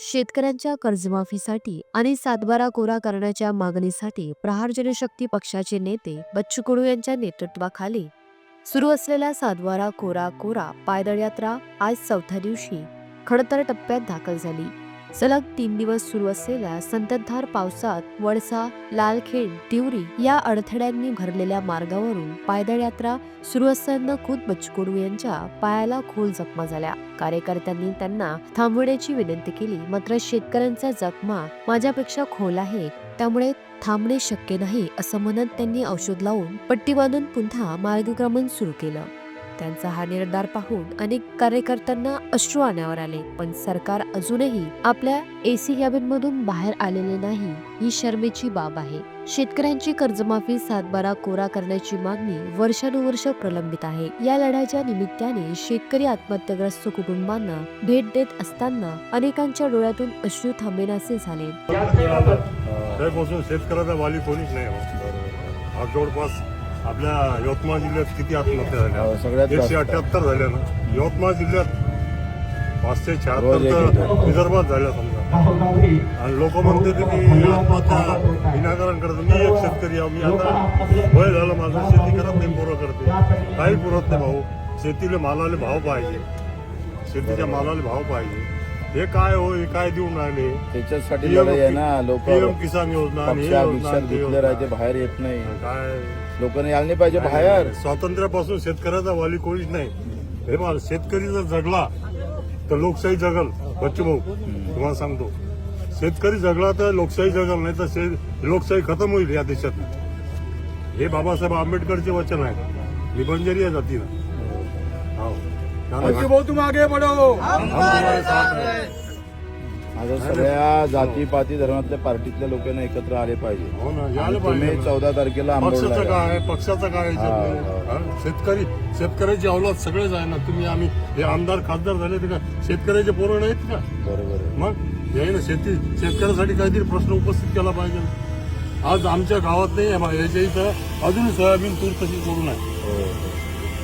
शेतकऱ्यांच्या कर्जमाफीसाठी आणि सातबारा कोरा करण्याच्या मागणीसाठी प्रहार जनशक्ती पक्षाचे नेते बच्चू कडू यांच्या नेतृत्वाखाली सुरू असलेल्या सातबारा कोरा कोरा पायदळ यात्रा आज चौथ्या दिवशी खडतर टप्प्यात दाखल झाली. सलग तीन दिवस सुरू असलेल्या संततधार पावसात वडसा लालखेड तिवरी या अडथळ्यांनी भरलेल्या मार्गावरून पायदळ यात्रा सुरू असताना खुद बचकोडू यांच्या पायाला खोल जखमा झाल्या. कार्यकर्त्यांनी त्यांना थांबवण्याची विनंती केली मात्र शेतकऱ्यांचा जखमा माझ्यापेक्षा खोल आहे त्यामुळे थांबणे शक्य नाही असं म्हणत त्यांनी औषध लावून पट्टी बांधून पुन्हा मार्गक्रमण सुरू केलं. त्यांचा हा निर्धार पाहून अनेक कार्यकर्त्यांना अश्रू आण्यावर आले. पण सरकार अजूनही आपल्या एसी कॅबिन मधून बाहेर आलेले नाही ही शर्मेची बाब आहे. शेतकऱ्यांची कर्जमाफी सातबारा कोरा करण्याची मागणी वर्षानुवर्ष प्रलंबित आहे. या लढ्याच्या निमित्ताने शेतकरी आत्महत्याग्रस्त कुटुंबांना भेट देत असताना अनेकांच्या डोळ्यातून अश्रू थांबेनासे झाले. शेतकऱ्याचा वाली कोणीच नाही हो. जवळपास आपल्या यवतमाळ जिल्ह्यात किती आत्महत्या हो, झाल्या सगळ्यात एकशे जास्त. अठ्याहत्तर झाल्या ना? यवतमाळ जिल्ह्यात पाचशे रोज शहात्तर तर. विदर्भात झाल्या समजा. आणि लोक म्हणते ते की आत्महत्या विनाकारण करतो मी एक शेतकरी आहे. मी आता वय झालं माझं शेती करत नाही पोरं करते. काही पुरत नाही भाऊ. शेतीला मालाले भाव पाहिजे. शेतीच्या मालाला भाव पाहिजे. हे काय हो? हे काय देऊन राहिले? त्याच्यासाठी लढाई आहे ना लोक. पीएम किसान योजना आणि हे योजना भिक्षात आणि ते घेतले योजना. राहायचे बाहेर येत नाही. काय? लोकांनी यायला नाही पाहिजे बाहेर. स्वातंत्र्यापासून शेतकऱ्याचा वाली कोणीच नाही. हे शेतकरी जर जगला तर लोकशाही जगल. बच्चू भाऊ तुम्हाला सांगतो. शेतकरी जगला तर लोकशाही जगल नाही तर शे- लोकशाही खतम होईल या देशात. हे बाबासाहेब आंबेडकरचे वचन आहे. निबंजरी आहे जातीला हो. भाऊ तुम आगे बढ़ो. आता सगळ्या जाती पाती धर्मातल्या पार्टीतल्या लोकांना एकत्र आले पाहिजे हो ना आणि यायला तुम्ही पाहिजे चौदा तारखेला पक्षाचं. काय आहे पक्षाचं काय आहे हा, याच्यात? हा. हा? शेतकरी शेतकऱ्याची अवलाद सगळेच आहे ना तुम्ही आम्ही हे आमदार खासदार झाले ते का शेतकऱ्याचे पोरं नाहीत का बरोबर आहे. मग हे ना शेती शेतकऱ्यासाठी काहीतरी प्रश्न उपस्थित केला पाहिजे आज आमच्या गावात नाही आहे बा, याच्या इथं अजूनही सोयाबीन तूर तशी करून आहे हो,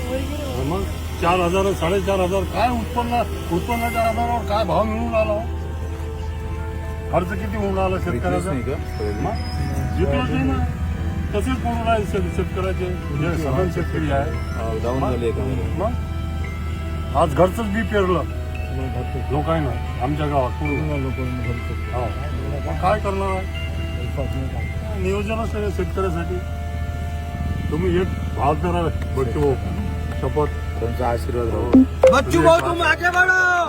हो. मग चार हजार साडेचार हजार काय उत्पन्न उत्पन्नाच्या आधारावर काय भाव मिळून हो? खर्च किती होऊन राहिला विकलीच शेतकऱ्याचा? मग? विकलंच नाही ना तसेच करून आहे शेत- शेतकऱ्याचे? जे साधारण शेतकरी आहे. हा, डाऊन झाले का मग? आज घरचंच बी पेरलं. लोकांना आमच्या गावात पूर्ण हो. मग काय करणार? नियोजनच नाही शेतकऱ्यासाठी. तुम्ही एक भाव करा बच्चू भाऊ. शपथ. त्यांचा आशीर्वाद राहू. बच्चू भाऊ तुम आगे बढ़ो.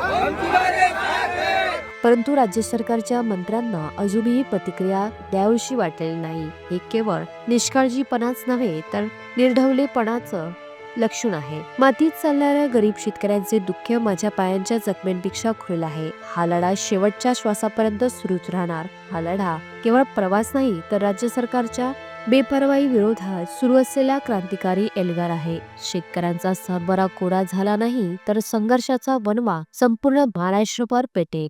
परंतु राज्य सरकारच्या मंत्र्यांना अजूनही प्रतिक्रिया द्यावीशी वाटलेली नाही. हे केवळ निष्काळजीपणाच नव्हे तर निर्ढवलेपणाचं लक्षण आहे. मातीत चालणाऱ्या गरीब शेतकऱ्यांचे दुःख माझ्या पायांच्या जखमेंपेक्षा खोल आहे. हा लढा शेवटच्या श्वासापर्यंत सुरूच राहणार. हा लढा केवळ प्रवास नाही तर राज्य सरकारच्या बेपरवाई विरोधात सुरू असलेला क्रांतिकारी एल्गार आहे. शेतकऱ्यांचा सरबरा कोरा झाला नाही तर संघर्षाचा वनवा संपूर्ण महाराष्ट्रभर पेटेल.